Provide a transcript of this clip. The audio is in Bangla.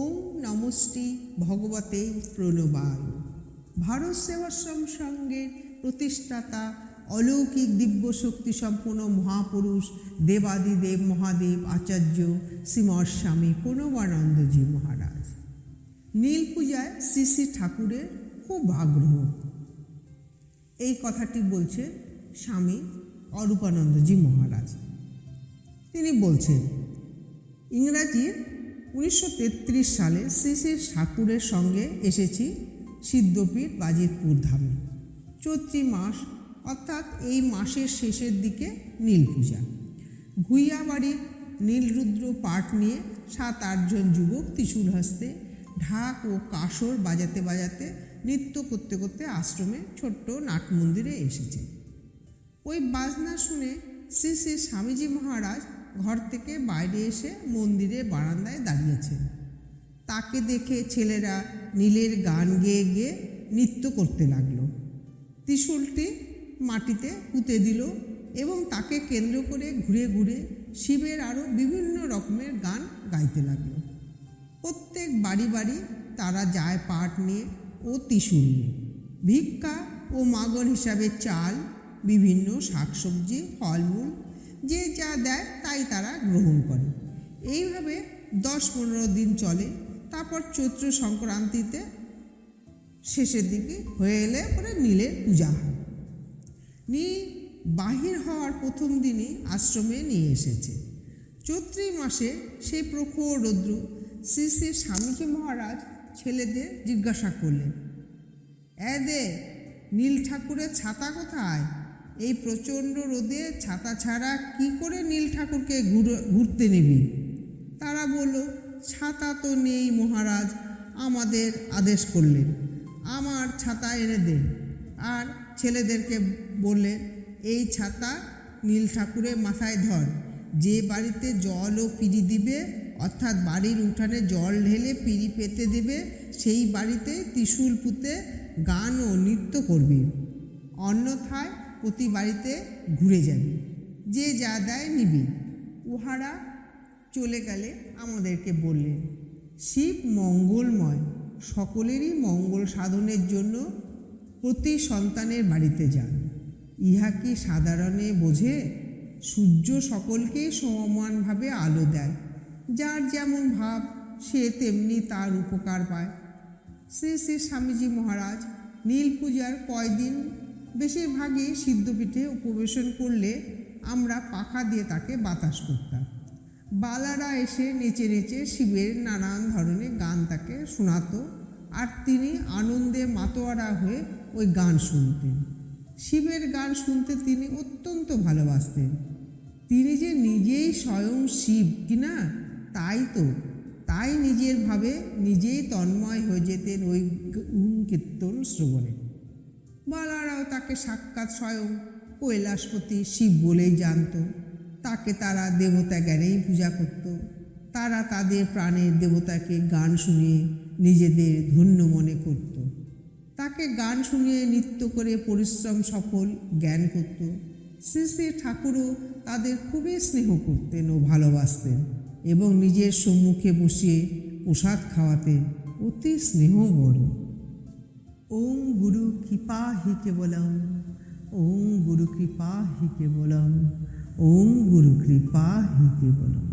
ওম নমস্তি ভগবতে প্রণবায়। ভারত সেবাশ্রম সঙ্গের প্রতিষ্ঠাতা অলৌকিক দিব্য শক্তি সম্পন্ন মহাপুরুষ দেবাদিদেব মহাদেব আচার্য শ্রীমৎ স্বামী প্রণবানন্দজি মহারাজ। নীল পূজায় শ্রী শ্রী ঠাকুরের খুব আগ্রহ। এই কথাটি বলছে স্বামী অরূপানন্দজি মহারাজ। তিনি বলছেন, ইংরাজির উনিশশো তেত্রিশ সালে শ্রী শ্রী ঠাকুরের সঙ্গে এসেছি সিদ্ধপীঠ বাজিতপুর ধামে। চৈত্রী মাস, অর্থাৎ এই মাসের শেষের দিকে নীল পূজা। ভুইয়াবাড়ির নীলরুদ্র পাঠ নিয়ে সাত আটজন যুবক ত্রিশূল হস্তে ঢাক ও কাসর বাজাতে বাজাতে নৃত্য করতে করতে আশ্রমে ছোট্ট নাট মন্দিরে এসেছে ওই বাজনা শুনে শ্রী শ্রী স্বামীজি মহারাজ ঘর থেকে বাইরে এসে মন্দিরে বারান্দায় দাঁড়িয়েছেন তাকে দেখে ছেলেরা নীলের গান গেয়ে গেয়ে নৃত্য করতে লাগল। ত্রিশূলটি মাটিতে পুঁতে দিল এবং তাকে কেন্দ্র করে ঘুরে ঘুরে শিবের আরও বিভিন্ন রকমের গান গাইতে লাগল। প্রত্যেক বাড়ি বাড়ি তারা যায় পাট নিয়ে ও ত্রিশূল নিয়ে। ভিক্ষা ও মাগন হিসাবে চাল, বিভিন্ন শাকসবজি, ফলমূল যে যা দেয় তাই তারা গ্রহণ করে। এইভাবে দশ পনেরো দিন চলে। তারপর চৈত্র সংক্রান্তিতে শেষের দিকে হয়ে এলে পরে নীলের পূজা হয়। নীল বাহির হওয়ার প্রথম দিনই আশ্রমে নিয়ে এসেছে। চৈত্রী মাসে সেই প্রখর রৌদ্র শ্রী শ্রী স্বামীজি মহারাজ ছেলেদের জিজ্ঞাসা করলেন, এ দে, নীল ঠাকুরের ছাতা কোথায়? এই প্রচণ্ড রোদে ছাতা ছাড়া কি করে নীল ঠাকুরকে ঘুরে- ঘুরতে নিবি? তারা বলল, ছাতা তো নেই মহারাজ, আমাদের আদেশ করলেন আমার ছাতা এনে দেন আর ছেলেদেরকে বললেন এই ছাতা নীল ঠাকুরের মাথায় ধর। যে বাড়িতে জল ও পিড়ি দিবে, অর্থাৎ বাড়ির উঠানে জল ঢেলে পিড়ি পেতে দেবে, সেই বাড়িতে ত্রিশূল পুঁতে গান ও নৃত্য করবি। অন্যথায় প্রতি বাড়িতে ঘুরে যাবি। যে যা দেয় নিবি। উহারা চলে গেলে আমাদেরকে বললেন, শিব মঙ্গলময়। সকলেরই মঙ্গল সাধনের জন্য প্রতি সন্তানের বাড়িতে যান। ইহা কি সাধারণে বোঝে? সূর্য সকলকেই সমানভাবে আলো দেয়। যার যেমন ভাব, সে তেমনি তার উপকার পায়। শ্রী শ্রী স্বামীজি মহারাজ নীল পূজার কয়দিন বেশিরভাগই সিদ্ধপীঠে উপবেশন করলে আমরা পাখা দিয়ে তাকে বাতাস করতাম। বালারা এসে নেচে নেচে শিবের নানান ধরনের গান তাকে শোনাতো আর তিনি আনন্দে মাতোয়ারা হয়ে ওই গান শুনতেন। শিবের গান শুনতে তিনি অত্যন্ত ভালোবাসতেন। তিনি যে নিজেই স্বয়ং শিব কিনা তাই তো, তাই নিজের ভাবে নিজেই তন্ময় হয়ে যেতেন ওই গুণ কীর্তন শ্রবণে। বালারাও তাকে সাক্ষাৎ স্বয়ং কৈলাসপতি শিব বলেই জানত। তাকে তারা দেবতা জ্ঞানেই পূজা করত। তারা তাদের প্রাণের দেবতাকে গান শুনিয়ে নিজেদের ধন্য মনে করত। তাকে গান শুনিয়ে নৃত্য করে পরিশ্রম সফল জ্ঞান করত। শ্রী শ্রী ঠাকুরও তাদের খুবই স্নেহ করতেন ও ভালোবাসতেন এবং নিজের সম্মুখে বসিয়ে প্রসাদ খাওয়াতেন। অতি স্নেহবর ওম গুরু কৃপা হি কেবলম ওম গুরু কৃপা হি কেবলম ওম গুরু কৃপা হি কেবলম।